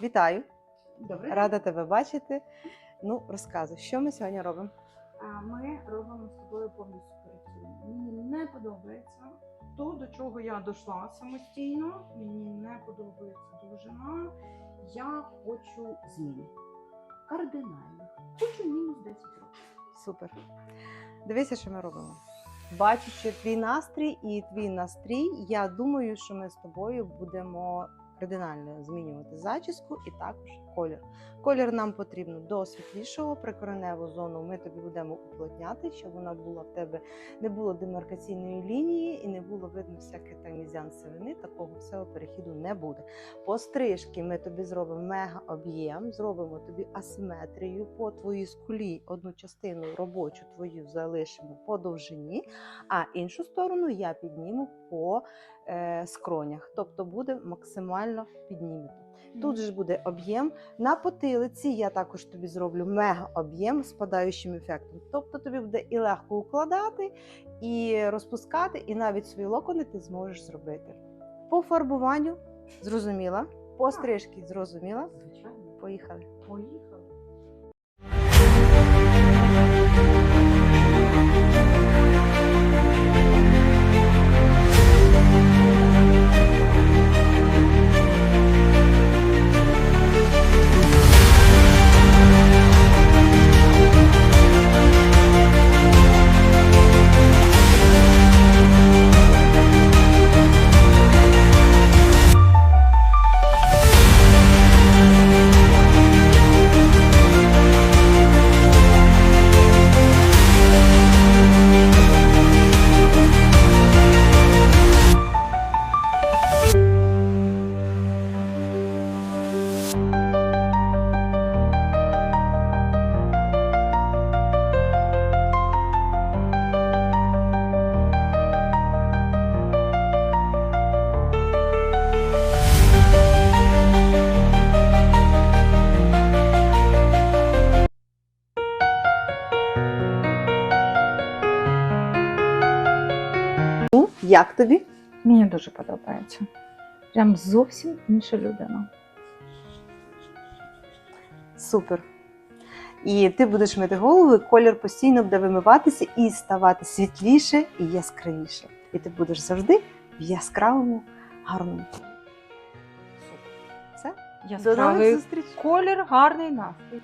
Вітаю, Добре. рада тебе бачити. Ну, розказуй, що ми сьогодні робимо? А Ми робимо з тобою повністю перехід. Мені не подобається то, до чого я дійшла самостійно. Мені не подобається довжина. Я хочу змін. Кардинальних. Хочу мінус 10 років. Супер. Дивися, що ми робимо. Бачучи твій настрій і твій настрій, я думаю, що ми з тобою будемо кардинально змінювати зачіску і також колір. Колір нам потрібно до світлішого прикореневу зону. Ми тобі будемо уплотняти, щоб вона була в тебе не було демаркаційної лінії і не було видно всяких там сивини. Такого всього перехіду не буде. По стрижки ми тобі зробимо мега об'єм, зробимо тобі асиметрію по твоїй скулі. Одну частину робочу твою залишимо по довжині, а іншу сторону я підніму по е, скронях. Тобто буде максимально піднімето. Тут же буде об'єм. На потилиці я також тобі зроблю мега об'єм з падаючим ефектом. Тобто тобі буде і легко укладати, і розпускати, і навіть свої локони ти зможеш зробити. По фарбуванню зрозуміла, по стрижці зрозуміла. Звичайно. Поїхали. Поїхали. Як тобі? Мені дуже подобається. Прям зовсім інша людина. Супер. І ти будеш мити голову, і колір постійно буде вимиватися і ставати світліше і яскравіше. І ти будеш завжди в яскравому, гарному. Супер. Все? До нових Яскравий зустрічей. колір, гарний настрій.